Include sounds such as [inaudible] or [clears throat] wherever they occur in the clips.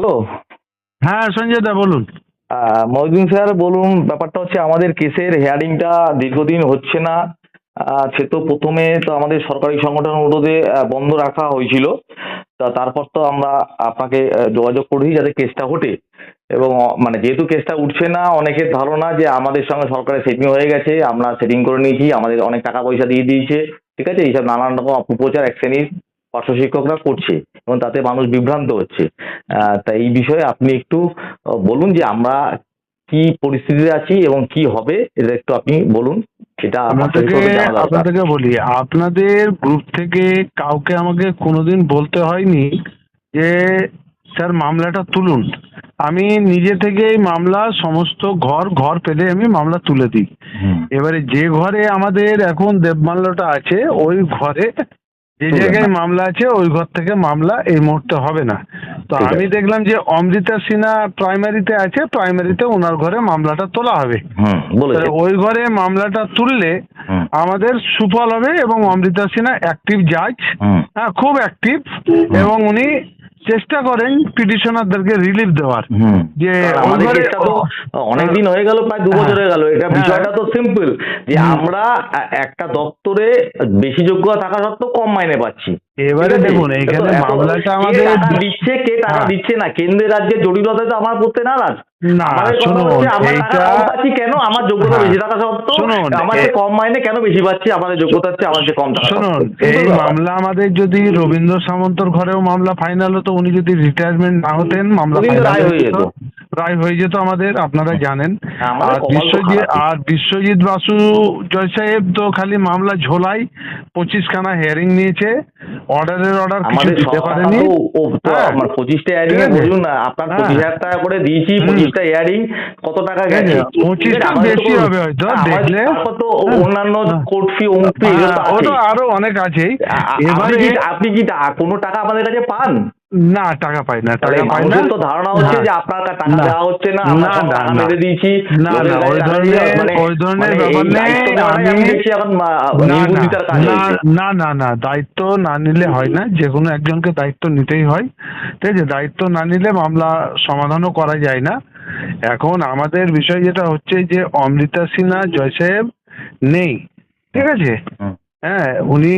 Hello হ্যাঁ সঞ্জয় দা বলুন। Mohiuddin sir বলুন ব্যাপারটা হচ্ছে আমাদের কেসের হেয়ারিংটা দীর্ঘদিন হচ্ছে না। সে তো প্রথমে তো আমাদের সরকারি সংগঠন অনুরোধে বন্ধ রাখা হয়েছিল। তা তারপর তো আমরা আপনাকে যোগাযোগ করেছি যাতে কেসটা ওঠে। এবং মানে যেহেতু কেসটা উঠছে না অনেকের ধারণা যে আমাদের সঙ্গে সরকারের সেটিং হয়ে গেছে আমরা সেটিং করে নিয়েছি আমাদের অনেক টাকা পয়সা দিয়ে দিয়েছে। ঠিক আছে? এইসব নানান রকম অপপ্রচার এক শ্রেণির পার্শ্ব শিক্ষকরা করছে এবং তাতে মানুষ বিভ্রান্ত হচ্ছে। তা এই বিষয়ে আপনি একটু বলুন যে আমরা কি পরিস্থিতিতে আছি এবং কি হবে এটা একটু আপনি বলুন। আমার আপনাদেরকে বলি আপনাদের গ্রুপ থেকে কাউকে আমাকে কোনোদিন বলতে হয়নি যে স্যার মামলাটা তুলুন। আমি নিজে থেকেই মামলা সমস্ত ঘর ঘর পেলে আমি মামলা তুলে দিই। এবারে যে ঘরে আমাদের এখন দেবমাল্যটা আছে ওই ঘরে যে জায়গায় মামলা আছে ওই ঘর থেকে মামলা এই মুহূর্তে হবে না। তো আমি দেখলাম যে অমৃতা সিনহা প্রাইমারিতে আছে প্রাইমারিতে ওনার ঘরে মামলাটা তোলা হবে। ওই ঘরে মামলাটা তুললে আমাদের সুফল হবে এবং অমৃতা সিনহা অ্যাক্টিভ জাজ হ্যাঁ খুব অ্যাক্টিভ এবং উনি চেষ্টা করেন পিটিশনারদেরকে রিলিফ দেওয়ার। হুম। যে আমাদের চেষ্টা কেসটা তো অনেকদিন হয়ে গেল প্রায় দু বছর হয়ে। গেল। এটা হ্যাঁ। বিষয়টা তো সিম্পল যে আমরা একটা দপ্তরে বেশি যোগ্যতা থাকা সত্ত্বেও কম মাইনে পাচ্ছি। এবারে দেখুন এত- মামলাটা আমাদের দিচ্ছে কে টাকা হ্যাঁ। দিচ্ছে না? কেন্দ্রের রাজ্যের জটিলতায় তো আমার করতে নারাজ। না টাকা এইটা কেন? আমার যোগ্যতা হ্যাঁ। বেশি থাকা সত্ত্বেও শুনুন, আমার চেয়ে কম মাইনে কেন বেশি পাচ্ছি? আমাদের যোগ্যতা হচ্ছে আমার চেয়ে কম টাকা শুনুন এই মামলা আমাদের যদি রবীন্দ্র সামন্তর ঘরেও মামলা ফাইনাল হতো উনি যদি রিটায়ারমেন্ট না হতেন মামলা ফাইনাল হয়ে যেত। রায় হয়ে যেত আমাদের আপনারা জানেন হ্যাঁ, আর বিশ্বজিৎ আর বিশ্বজিৎ বাসু জয় সাহেব তো খালি মামলা ঝোলাই পঁচিশ খানা হিয়ারিং নিয়েছে অর্ডারের অর্ডার কিছু দিতে পারেনি হ্যাঁ। আমার পঁচিশটা ঠিক বলুন না আপনার হ্যাঁ। পঁচিশ হাজার টাকা করে দিয়েছি পঁচিশটা ইয়ারিং কত টাকা গেছে পঁচিশটা বেশি হবে হয়তো, হ্যাঁ, দেখলে। তারপর তো হ্যাঁ। অন্যান্য। কোর্ট ফি অমুক ফি আরও অনেক আছেই আপনি কি আপনি কি কোনো টাকা আমাদের কাছে পান না টাকা পাই না। টাকা পাই না। তো ধারণা হচ্ছে। যে আপনার টাকা দেওয়া হচ্ছে না আমরা টাকা। মেরে দিয়েছি। না, না, ওই ধরনের- মানে- ওই ধরনের মানে ব্যাপার নেই, দায়িত্ব আমি দেখছি এখন মা- না, না, না, দায়িত্ব না নিলে হয় না। যে কোনো একজনকে দায়িত্ব নিতেই হয়। ঠিক আছে? দায়িত্ব না নিলে মামলা সমাধানও করা যায় না। এখন আমাদের বিষয় যেটা হচ্ছে যে অমৃতা সিনহা জয় সাহেব নেই। ঠিক আছে। হ্যাঁ উনি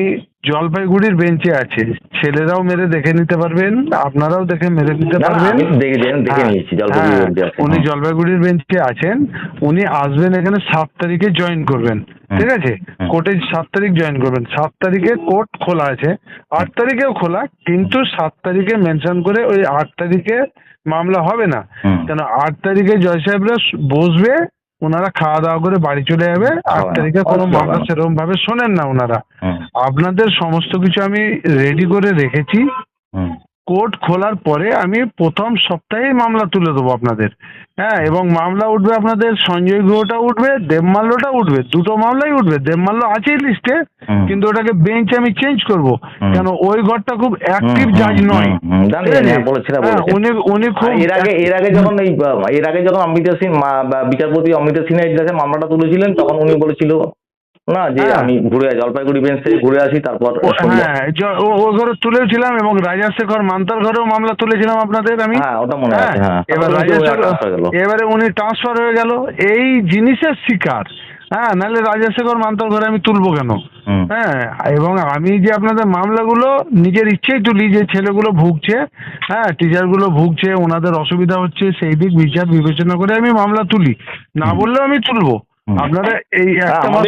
জলপাইগুড়ির বেঞ্চে আছে ছেলেরাও মেরে দেখে নিতে পারবেন আপনারাও দেখে মেরে নিতে পারবেন হ্যাঁ, হ্যাঁ। উনি হুম। জলপাইগুড়ির বেঞ্চে আছেন উনি আসবেন এখানে সাত তারিখে জয়েন করবেন ঠিক আছে। কোর্টে সাত তারিখ জয়েন করবেন সাত তারিখে কোর্ট খোলা আছে আট তারিখেও খোলা কিন্তু সাত তারিখে মেনশন করে ওই আট তারিখে মামলা হবে না কেন আট তারিখে জয় সাহেবরা বসবে ওনারা খাওয়া দাওয়া করে বাড়ি চলে যাবে। আট তারিখে কোনো মামলা সেরকম ভাবে শোনেন না ওনারা। আপনাদের সমস্ত কিছু আমি রেডি করে রেখেছি। কোর্ট খোলার পরে আমি প্রথম সপ্তাহেই মামলা তুলে দেবো আপনাদের হ্যাঁ এবং মামলা উঠবে আপনাদের সঞ্জয় গুহটা উঠবে দেবমাল্যটা উঠবে দুটো মামলাই উঠবে দেবমাল্য আছেই লিস্টে। কিন্তু ওটাকে বেঞ্চ আমি চেঞ্জ করব কেন ওই ঘরটা খুব অ্যাক্টিভ জাজ নয়? হ্যাঁ, হ্যাঁ। উনি উনি খুব এর আগে এর আগে যখন এই এর আগে যখন অমৃতা সিং বা বিচারপতি অমৃতা সিনহার কাছে মামলাটা তুলেছিলেন তখন উনি বলেছিল না যে হ্যাঁ। আমি ঘুরে জলপাইগুড়ি বেঞ্চ থেকে ঘুরে আসি তারপর হ্যাঁ ও ঘরে তুলেছিলাম এবং রাজাশেখর মান্তার ঘরেও মামলা তুলেছিলাম আপনাদের আমি। হ্যাঁ ওটা মনে আছে হ্যাঁ। এবার। এবারে উনি ট্রান্সফার হয়ে গেল এই জিনিসের শিকার। হ্যাঁ নাহলে রাজাশেখর মান্তার ঘরে আমি তুলবো কেন? হ্যাঁ এবং আমি যে আপনাদের মামলাগুলো নিজের ইচ্ছেই তুলি যে ছেলেগুলো ভুগছে হ্যাঁ টিচারগুলো ভুগছে ওনাদের অসুবিধা হচ্ছে সেই দিক বিচার বিবেচনা করে আমি মামলা তুলি। না বললেও আমি তুলবো। আপনারা এই হ্যাঁ, একটা মাস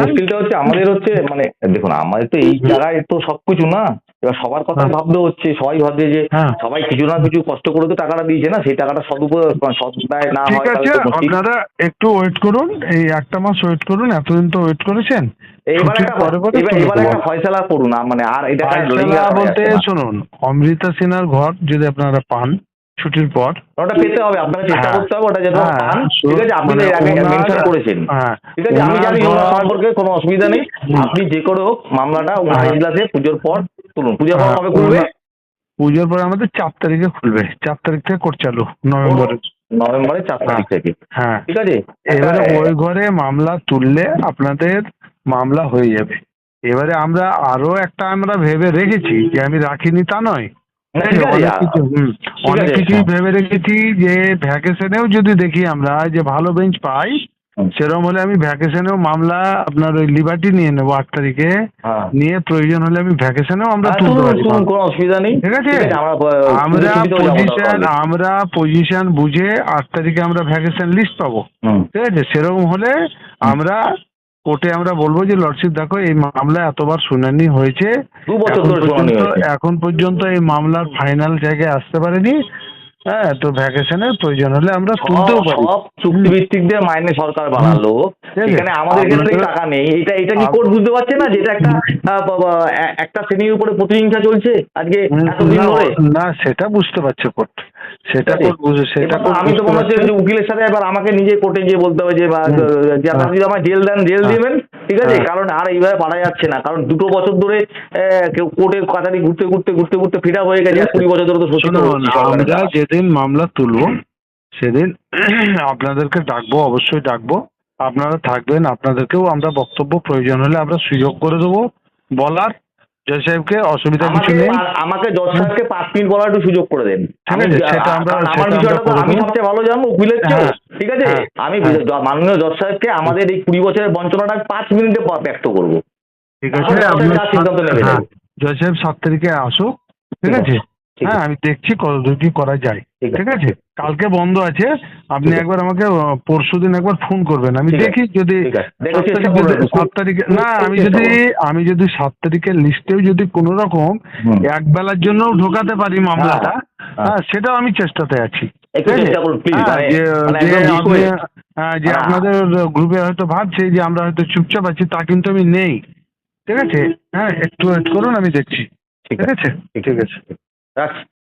মুশকিলটা হচ্ছে আমাদের হচ্ছে মানে দেখুন আমাদের তো এই জায়গায় তো সবকিছু না এবার সবার কথা হ্যাঁ। ভাবতে হচ্ছে সবাই ভাবছে যে হ্যাঁ। সবাই কিছু না কিছু কষ্ট করে তো টাকাটা দিয়েছে না সেই টাকাটা সদুপয়োগ সদায় না ঠিক আছে। আপনারা একটু ওয়েট করুন এই একটা মাস ওয়েট করুন এতদিন তো ওয়েট করেছেন এইবার পরে পরে এবার। একটা ফয়সালা করুন না, মানে আর এটা বলতে শুনুন অমৃতা সিনহার ঘর যদি আপনারা পান ছুটির পর। ওটা পেতে হবে আপনাকে চেষ্টা হ্যাঁ। করতে হবে ওটা যাতে হ্যাঁ, পান। ঠিক আছে আপনি মানে এর আগে মেনশন করেছেন। হ্যাঁ, ঠিক আছে আমি জানি ওনার সম্পর্কে কোনো অসুবিধা নেই। আপনি যে করে হোক মামলাটা হ্যাঁ। হাইজলাসে পুজোর পর তুলুন। পুজোর পর হ্যাঁ, কবে খুলবে ওনার- পুজোর পরে আমাদের চার তারিখে খুলবে। চার তারিখ থেকে কোর্ট চালু নভেম্বরের নভেম্বরের চার তারিখ থেকে। হ্যাঁ। ঠিক আছে এবারে ওই ঘরে মামলা তুললে আপনাদের মামলা হয়ে যাবে। এবারে আমরা আরও একটা আমরা ভেবে রেখেছি যে আমি রাখিনি তা নয়। অনেক কিছু। হুম, ঠিক অনেক কিছুই হ্যাঁ। ভেবে রেখেছি যে ভ্যাকেশনেও যদি দেখি আমরা যে ভালো বেঞ্চ পাই। সেরকম হলে আমি ভ্যাকেশনেও মামলা আপনার ওই লিবার্টি নিয়ে নেব আট তারিখে। হ্যাঁ। নিয়ে প্রয়োজন হলে আমি ভ্যাকেশনেও আমরা হ্যাঁ, তুলতে পারি কোনো অসুবিধা নেই। ঠিক আছে? আমরা পজিশন আমরা পজিশন বুঝে আট তারিখে আমরা ভ্যাকেশন লিস্ট পাবো। ঠিক আছে? সেরকম হলে আমরা কোর্টে আমরা বলব যে লর্ডশিপ দেখো এই মামলা এতবার শুনানি হয়েছে। এখন পর্যন্ত এই মামলার ফাইনাল জায়গায় আসতে পারেনি। হ্যাঁ তো ভ্যাকেশনের প্রয়োজন হলে আমরা তুলতেও পারি। সব চুক্তিভিত্তিকদের মাইনে সরকার বানালো। এখানে আমাদের ক্ষেত্রে টাকা নেই। এটা এটা কি কোর্ট বুঝতে পারছে না যেটা একটা একটা শ্রেণির উপরে প্রতিহিংসা চলছে আজকে এতদিন না, ধরে না সেটা বুঝতে পারছে কোর্ট। সেটা সেটা তো আমি তো মনে হচ্ছে উকিলের সাথে এবার আমাকে নিজে কোর্টে গিয়ে বলতে হবে যে বা, যে আপনারা যদি আমায় জেল দেন জেল হ্যাঁ। দিবেন ঠিক আছে? হ্যাঁ। কারণ আর এইভাবে পারা যাচ্ছে না। কারণ দুটো বছর ধরে আহ, কেউ কোর্টের কাছারি ঘুরতে ঘুরতে ঘুরতে ঘুরতে ফিরা হয়ে গেছে। কুড়ি বছর ধরে তো সরকারের আমরা যেদিন মামলা তুলবো সেদিন [clears throat] আপনাদেরকে ডাকবো অবশ্যই ডাকবো। আপনারা থাকবেন আপনাদেরকেও আমরা বক্তব্য প্রয়োজন হলে আমরা সুযোগ করে দেবো। বলার জয় সাহেবকে অসুবিধা কিছু নেই। আমাকে জজ সাহেবকে পাঁচ মিনিট বলার একটু সুযোগ করে দেন। ঠিক আছে, সেটা আমরা- আমার বিষয়টা তো আমি সবচেয়ে ভালো জানব উকিলের চেয়েও হ্যাঁ, ঠিক আছে? হ্যাঁ, আমি হ্যাঁ। মাননীয় জজ সাহেবকে আমাদের এই কুড়ি বছরের বঞ্চনাটা পাঁচ মিনিটে ব্যক্ত করব। ঠিক আছে আপনি হ্যাঁ। জয় সাহেব সাত তারিখে আসুক ঠিক আছে। হ্যাঁ আমি দেখছি কতদূর কি করা যায়। ঠিক আছে। কালকে বন্ধ আছে। আপনি একবার আমাকে পরশু দিন একবার ফোন করবেন। আমি দেখি যদি সাত তারিখে না আমি যদি আমি যদি সাত তারিখের লিস্টেও যদি কোনো রকম। এক বেলার জন্য ঢোকাতে পারি মামলাটা হ্যাঁ। হ্যাঁ সেটাও আমি চেষ্টাতে আছি। হ্যাঁ, মানে- যে। হ্যাঁ, হ্যাঁ। আপনাদের গ্রুপে হয়তো ভাবছে যে আমরা হয়তো চুপচাপ আছি তা কিন্তু আমি নেই। ঠিক আছে? হ্যাঁ একটু ওয়েট করুন আমি দেখছি। ঠিক আছে? ঠিক আছে। রাখছি